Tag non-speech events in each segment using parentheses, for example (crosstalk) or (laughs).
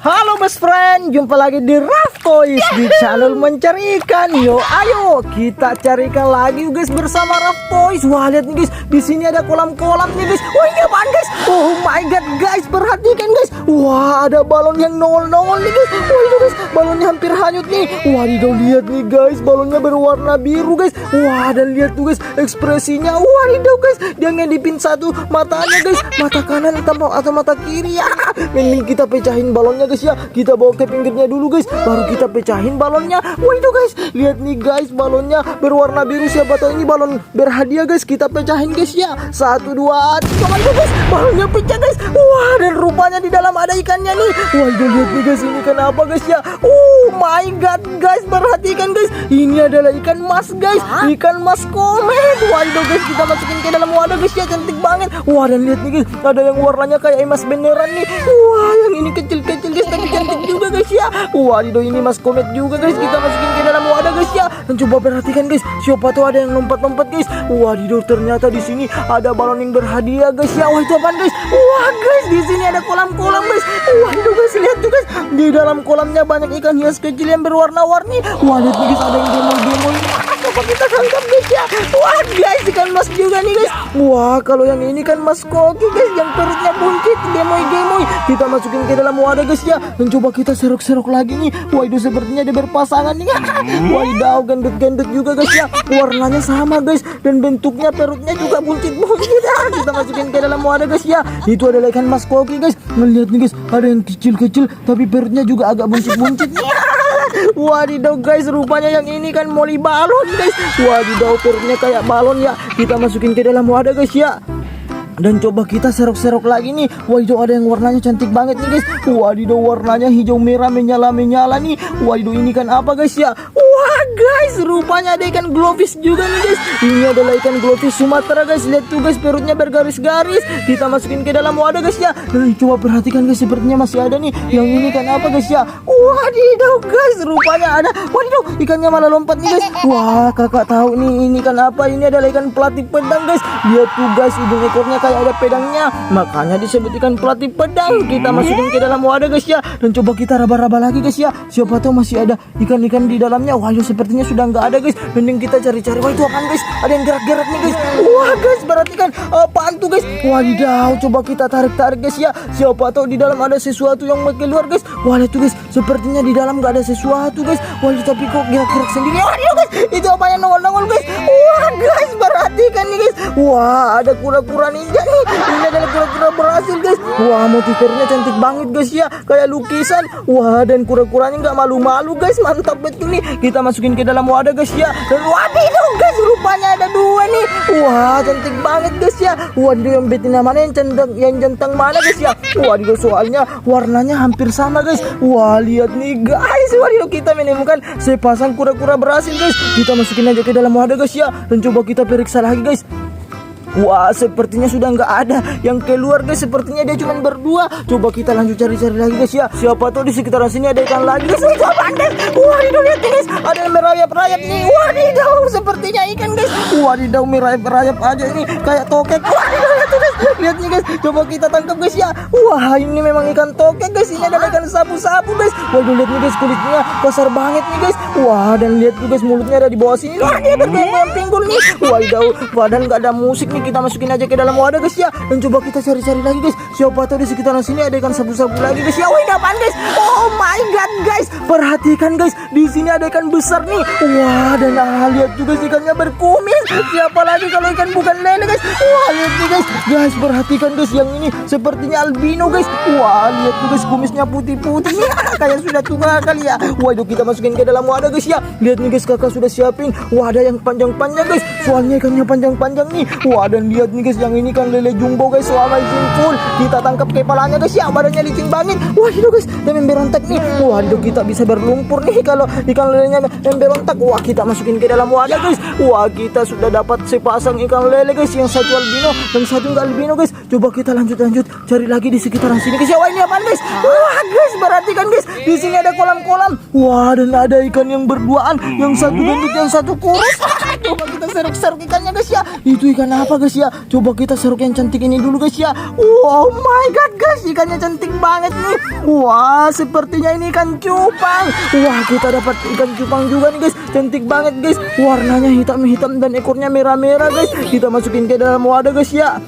Halo best friend, jumpa lagi di Raf Toys di channel mencari ikan. Yo, ayo kita cari ikan lagi guys bersama Raf Toys. Wah lihat nih guys, di sini ada kolam-kolam nih guys. Wah ini apaan guys? Oh my god guys, perhatikan guys. Wah ada balon yang nongol-nongol nih guys. Wah itu guys, balonnya hampir hanyut nih. Wah lihat nih guys, balonnya berwarna biru guys. Wah dan lihat tuh guys ekspresinya. Wadidaw guys, dia ngedipin satu matanya guys, mata kanan atau atau mata kiri ya. Mending kita pecahin balonnya guys ya. Kita bawa ke pinggirnya dulu guys, baru kita pecahin balonnya. Wah itu guys, lihat nih guys, balonnya berwarna biru. Siapa tahu ini balon berhadiah guys. Kita pecahin guys ya. Satu dua tiga mantap guys, balonnya pecah guys. Wah dan rupanya di dalam ada ikannya nih. Wah itu lihat nih guys, ini kenapa guys ya? Oh my god guys, perhatikan guys, ini adalah ikan mas guys, ikan mas komet. Itu guys, kita masukin ke dalam wadah guys ya, cantik banget. Wah dan lihat nih guys, ada yang warnanya kayak emas beneran nih. Wah yang ini kecil-kecil guys, tapi cantik juga guys ya. Itu ini mas komet juga guys, kita masukin ke dalam guys ya. Dan coba perhatikan guys, siapa tahu ada yang lompat-lompat guys. Wah ternyata di sini ada balon yang berhadiah guys ya. Wah itu apaan guys? Wah guys, di sini ada kolam-kolam guys. Wah itu guys, lihat tuh guys, di dalam kolamnya banyak ikan hias kecil yang berwarna-warni. Wah lihat guys, ada yang demo-demo. Coba kita tangkap guys ya. Wah guys, ikan mas juga nih guys. Wah kalau yang ini kan mas koki guys, yang perutnya buncit, gemoy-gemoy. Kita masukin ke dalam wadah guys ya. Dan coba kita serok-serok lagi nih. Wah itu sepertinya dia berpasangan nih. (laughs) Wadidaw, gendut-gendut juga guys ya. Warnanya sama guys dan bentuknya perutnya juga buncit-buncit. Ah, (laughs) kita masukin ke dalam wadah guys ya. Itu adalah ikan mas koki guys. Melihat nih guys, ada yang kecil-kecil tapi perutnya juga agak buncit-buncit. (laughs) Wadidaw guys, rupanya yang ini kan moli balon guys. Wadidaw perutnya kayak balon ya. Kita masukin ke dalam wadah guys ya. Dan coba kita serok-serok lagi nih. Wadidaw ada yang warnanya cantik banget nih guys. Wadidaw warnanya hijau merah menyala-menyala nih. Wadidaw ini kan apa guys ya? Guys, rupanya ada ikan glowfish juga nih guys. Ini adalah ikan glowfish Sumatera guys. Lihat tuh guys, perutnya bergaris-garis. Kita masukin ke dalam wadah guys ya. Coba perhatikan guys, sepertinya masih ada nih. Yang ini kan apa guys ya? Wadidaw guys, rupanya ada. Wadidaw, ikannya malah lompat nih guys. Wah, kakak tahu nih ini kan apa? Ini adalah ikan pelatih pedang guys. Lihat tuh guys, ujung ekornya kayak ada pedangnya. Makanya disebut ikan pelatih pedang. Kita masukin ke dalam wadah guys ya. Dan coba kita raba-raba lagi guys ya. Siapa tahu masih ada ikan-ikan di dalamnya. Wah, itu sepertinya sudah nggak ada guys. Mending kita cari-cari. Wah, itu apaan guys? Ada yang gerak-gerak nih guys. Wah, guys, perhatikan apaan tuh guys? Wadidaw, coba kita tarik-tarik guys ya. Siapa tahu di dalam ada sesuatu yang mau keluar guys. Wah, tuh guys. Sepertinya di dalam nggak ada sesuatu guys. Wah, tapi kok gerak-gerak sendiri. Itu guys. Itu apa yang nongol-nongol guys? Wah, guys, perhatikan nih guys. Wah, ada kura-kura ninja nih. Ini adalah kura-kura berhasil guys. Wah, motifnya cantik banget guys ya. Kayak lukisan. Wah, dan kura-kuranya nggak malu-malu guys. Mantap betul nih. Kita masukin ke dalam wadah guys ya. Dan waduh guys, rupanya ada dua nih. Wah, cantik banget guys ya. Waduh, yang betina mana yang centang yang jantan mana guys ya? Waduh, soalnya warnanya hampir sama guys. Wah, lihat nih guys. Waduh, kita menemukan sepasang kura-kura berhasil guys. Kita masukin aja ke dalam wadah guys ya. Dan coba kita periksa lagi guys. Wah, sepertinya sudah nggak ada yang keluar guys. Sepertinya dia cuma berdua. Coba kita lanjut cari-cari lagi guys ya. Siapa tahu di sekitaran sini ada ikan lagi guys. Itu apaan guys? Wadidaw lihat nih guys. Ada yang merayap-rayap nih. Wadidaw, sepertinya ikan guys. Wadidaw merayap-rayap aja ini kayak tokek. Wadidaw lihat tuh guys. Lihat nih guys. Coba kita tangkap guys ya. Wah, ini memang ikan tokek guys. Ini adalah ikan sapu-sapu guys. Waduh lihat nih guys kulitnya besar banget nih guys. Wah, dan lihat tuh guys mulutnya ada di bawah sini. Wah, dia bergoyang pinggul nih. Wadidaw, badan nggak ada musik nih kita masukin aja ke dalam wadah guys ya. Dan coba kita cari-cari lagi guys. Siapa tahu di sekitaran sini ada ikan sabu-sabu lagi guys. Ya wih ini apaan guys? Oh my god guys. Perhatikan guys. Di sini ada ikan besar nih. Wah dan ah, lihat juga sih ikannya berkumis. Siapa lagi kalau ikan bukan lele guys? Wah lihat nih guys. Guys perhatikan guys yang ini sepertinya albino guys. Wah lihat tuh guys kumisnya putih-putih. (laughs) Kayak sudah tua kali ya. Waduh kita masukin ke dalam wadah guys ya. Lihat nih guys kakak sudah siapin wadah yang panjang-panjang guys. Soalnya ikannya panjang-panjang nih. Wah dan lihat nih guys yang ini kan lele jumbo guys. Selama izin full. Kita tangkap kepalanya guys. Ya badannya licin banget wah itu guys dia memberontak nih. Itu kita bisa berlumpur nih kalau ikan lelenya memberontak wah kita masukin ke dalam wadah guys. Wah kita sudah dapat sepasang ikan lele guys yang satu albino dan satu enggak albino guys. Coba kita lanjut lanjut cari lagi di sekitaran sini guys. Ya wah ini apaan guys? Wah guys perhatikan guys. Di sini ada kolam-kolam. Wah dan ada ikan yang berduaan. Yang satu gendut yang satu kurus coba seruk-seruk ikannya guys ya. Itu ikan apa guys ya? Coba kita seruk yang cantik ini dulu guys ya. Oh my god guys, ikannya cantik banget nih. Wah, sepertinya ini ikan cupang. Wah, kita dapat ikan cupang juga nih guys. Cantik banget guys. Warnanya hitam-hitam dan ekornya merah-merah guys. Kita masukin ke dalam wadah guys ya.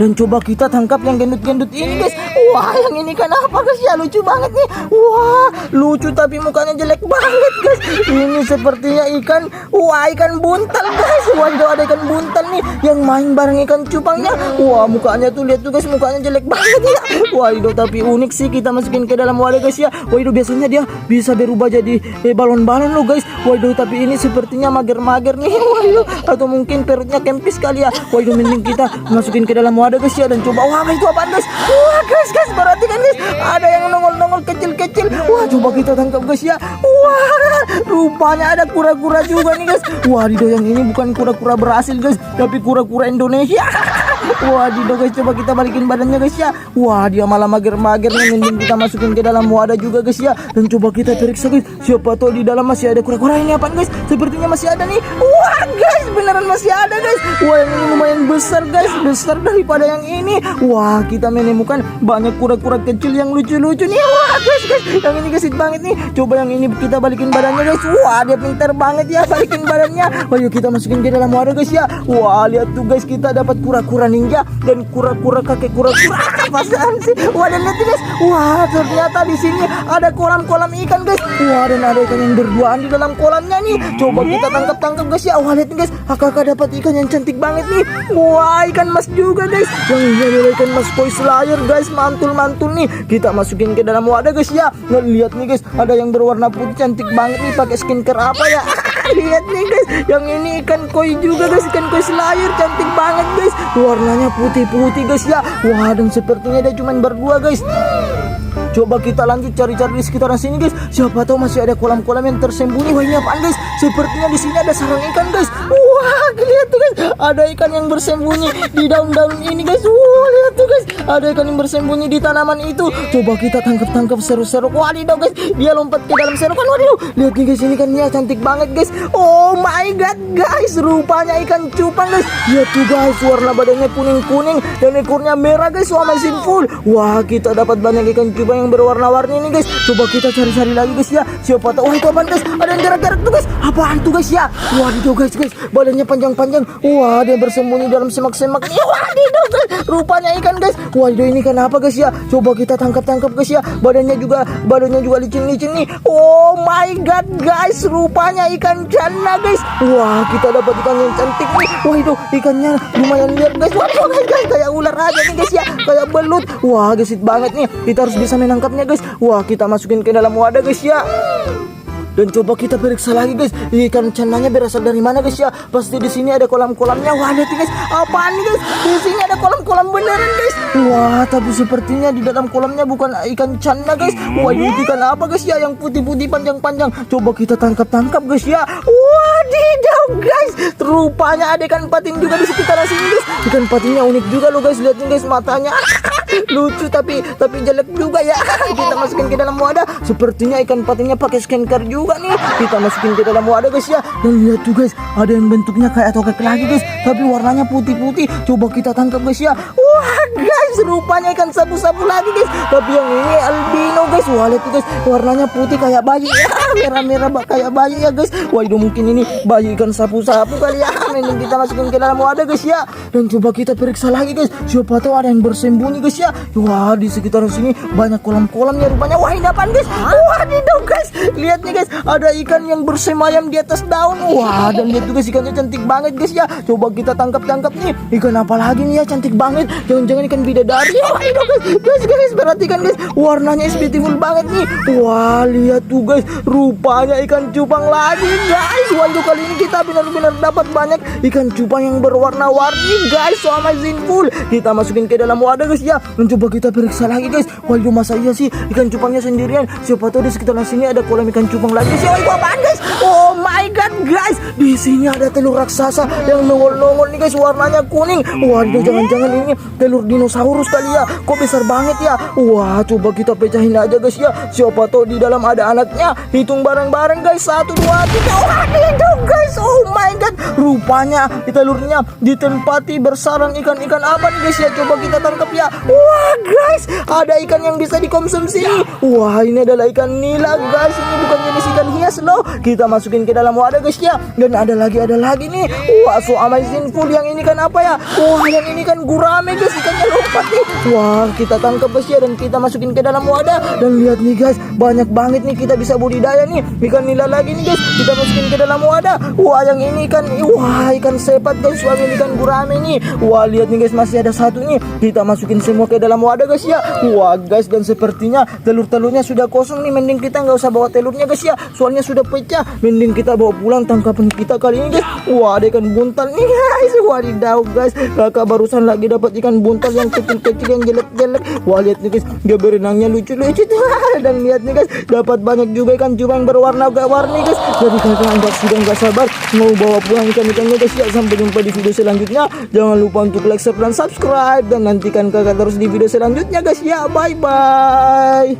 Dan coba kita tangkap yang gendut-gendut ini guys Wah yang ini kan apa guys? Ya lucu banget nih. Wah lucu tapi mukanya jelek banget guys. Ini sepertinya ikan Wah ikan buntal guys. Waduh ada ikan buntal nih Yang main bareng ikan cupangnya Wah mukanya tuh lihat tuh guys mukanya jelek banget ya. Waduh tapi unik sih kita masukin ke dalam wadah guys ya. Waduh biasanya dia bisa berubah jadi eh, balon-balon loh guys. Waduh tapi ini sepertinya mager-mager nih. (laughs) Waduh atau mungkin perutnya kempis kali ya. Waduh mending kita masukin ke dalam wadah guys ya dan coba. Wah itu apa guys? Wah guys guys perhatikan guys. Ada yang nongol-nongol kecil-kecil. Wah coba kita tangkap guys ya. Wah rupanya ada kura-kura juga nih guys. Wah yang ini bukan kura-kura berhasil guys tapi kura-kura Indonesia (laughs) Wah, Dido guys, coba kita balikin badannya guys ya. Wah, dia malah mager-mager nih. Mending kita masukin ke dalam wadah juga guys ya. Dan coba kita periksa guys. Siapa tahu di dalam masih ada kura-kura ini apa guys? Sepertinya masih ada nih. Wah, guys, beneran masih ada guys. Wah, yang ini lumayan besar guys, besar daripada yang ini. Wah, kita menemukan banyak kura-kura kecil yang lucu-lucu nih. Wah, guys, guys, yang ini gesit banget nih. Coba yang ini kita balikin badannya guys. Wah, dia pintar banget ya balikin badannya. Ayo kita masukin ke dalam wadah guys ya. Wah, lihat tuh guys, kita dapat kura-kura ninja dan kura-kura kakek kura-kura. Apaan sih? Wah, dan lihat guys. Wah, ternyata di sini ada kolam-kolam ikan guys. Wah, dan ada ikan yang berduaan di dalam kolamnya nih. Coba kita tangkap-tangkap guys ya. Wah, lihat guys. Kakak dapat ikan yang cantik banget nih. Wah, ikan mas juga guys. Yang ini ikan mas koi slayer guys. Mantul-mantul nih. Kita masukin ke dalam wadah guys ya. Nah, lihat nih guys. Ada yang berwarna putih cantik banget nih. Pakai skincare apa ya? Lihat nih guys, yang ini ikan koi juga guys, ikan koi slayer cantik banget guys. Warnanya putih-putih guys ya. Wah, dan sepertinya dia cuma berdua guys. Coba kita lanjut cari-cari di sekitaran sini guys. Siapa tahu masih ada kolam-kolam yang tersembunyi. Wah ini apaan guys? Sepertinya di sini ada sarang ikan guys. Wah lihat tuh guys, ada ikan yang bersembunyi di daun-daun ini guys. Wah lihat tuh guys, ada ikan yang bersembunyi di tanaman itu. Coba kita tangkap-tangkap seru-seru. Wadidaw guys, dia lompat ke dalam serukan. Wadidaw, lihat nih guys ini ikannya cantik banget guys. Oh my god guys, rupanya ikan cupang guys. Lihat tuh guys, warna badannya kuning-kuning dan ekornya merah guys. Wah amazing full. Wah kita dapat banyak ikan cupang yang berwarna-warni ini guys. Coba kita cari-cari lagi guys ya. Siapa tahu. Wah itu apaan guys? Ada yang gerak-gerak tuh guys. Apaan tuh guys ya? Waduh guys guys, badannya panjang-panjang. Wah dia bersembunyi dalam semak-semak. Ya waduh guys, rupanya ikan guys. Waduh ini ikan apa guys ya? Coba kita tangkap-tangkap guys ya. Badannya juga badannya juga licin-licin nih. Oh my god guys, rupanya ikan jana guys. Wah kita dapat ikan yang cantik nih. Itu ikannya lumayan liar guys. Waduh guys kayak ular aja nih guys ya. Kayak belut. Wah gesit banget nih. Kita harus bisa menangkapnya guys. Wah kita masukin ke dalam wadah guys ya. Dan coba kita periksa lagi guys, ikan cananya berasal dari mana guys ya? Pasti di sini ada kolam-kolamnya. Wah lihat guys, apaan nih guys? Di sini ada kolam-kolam beneran guys. Wah tapi sepertinya di dalam kolamnya bukan ikan cana guys. Wah ini ikan apa guys ya? Yang putih-putih panjang-panjang. Coba kita tangkap-tangkap guys ya. Wadidaw guys, rupanya ada ikan patin juga di sekitar sini guys. Ikan patinnya unik juga loh guys. Lihat guys matanya. (laughs) lucu tapi tapi jelek juga ya. (laughs) Kita masukin ke dalam wadah. Sepertinya ikan patinnya pakai skincare juga nih. Kita masukin ke dalam wadah guys ya. Dan lihat tuh guys ada yang bentuknya kayak tokek lagi guys. Tapi warnanya putih-putih. Coba kita tangkap guys ya. Wah guys rupanya ikan sapu-sapu lagi guys. Tapi yang ini albino guys. Wah lihat guys. Warnanya putih kayak bayi. Ya merah-merah kayak bayi ya guys. Wah mungkin ini bayi ikan sapu-sapu kali ya. (laughs) Mending kita masukin ke dalam wadah guys ya. Dan coba kita periksa lagi guys. Siapa tahu ada yang bersembunyi guys ya. Wah di sekitar sini banyak kolam-kolamnya rupanya. Wah ini apaan guys? Wah di dong guys. Lihat nih guys. Ada ikan yang bersemayam di atas daun. Wah dan lihat guys ikannya cantik banget guys ya. Coba kita tangkap-tangkap nih. Ikan apa lagi nih ya? Cantik banget. Jangan-jangan ikan bidadari wah ini dong guys. Guys guys perhatikan guys. Warnanya is beautiful banget nih. Wah lihat tuh guys. Rupanya ikan cupang lagi. Guys waduh kali ini kita benar-benar dapat banyak ikan cupang yang berwarna-warni guys so amazing full. Kita masukin ke dalam wadah guys ya. Dan coba kita periksa lagi guys. Waduh masa iya sih? Ikan cupangnya sendirian. Siapa tahu di sekitaran sini ada kolam ikan cupang lagi. Sih oh itu apaan guys? Oh my god guys. Di sini ada telur raksasa yang nongol-nongol nih guys. Warnanya kuning. Waduh jangan-jangan ini telur dinosaurus kali ya. Kok besar banget ya? Wah coba kita pecahin aja guys ya. Siapa tahu di dalam ada anaknya. Hitung bareng-bareng guys. Satu dua tiga wah itu guys oh my god. Rupanya di telurnya ditempati bersarang ikan-ikan apa nih guys? Ya coba kita tangkap ya. Wah guys ada ikan yang bisa dikonsumsi. Wah ini adalah ikan nila guys. Ini bukan jenis ikan hias loh. Kita masukin ke dalam wadah guys ya. Dan ada lagi ada lagi nih. Wah so amazing full yang ini kan apa ya? Wah yang ini kan gurame guys. Ikannya lompat nih. Wah kita tangkap guys ya. Dan kita masukin ke dalam wadah. Dan lihat nih guys banyak banget nih kita bisa budidaya nih. Ikan nila lagi nih guys kita masukin ke dalam wadah. Wah yang ini ikan wah ikan sepat guys. Wah ini ikan gurame nih. Wah lihat nih guys masih ada satu nih. Kita masukin semua ke dalam wadah guys ya. Wah guys dan sepertinya telur-telurnya sudah kosong nih. Mending kita nggak usah bawa telurnya guys ya. Soalnya sudah pecah. Mending kita bawa pulang tangkapan kita kali ini guys. Wah ada ikan buntal nih guys. Wadidaw guys. Kakak barusan lagi dapat ikan buntal yang kecil-kecil yang jelek-jelek. Wah lihat nih guys. Dia berenangnya lucu-lucu (laughs) dan lihat nih guys dapat banyak juga ikan cupang berwarna-warni guys jadi kakak anda sudah nggak sabar mau bawa pulang ikan-ikannya guys ya sampai jumpa di video selanjutnya. Jangan lupa untuk like share dan subscribe. Dan nantikan kakak terus di video selanjutnya guys. Ya bye bye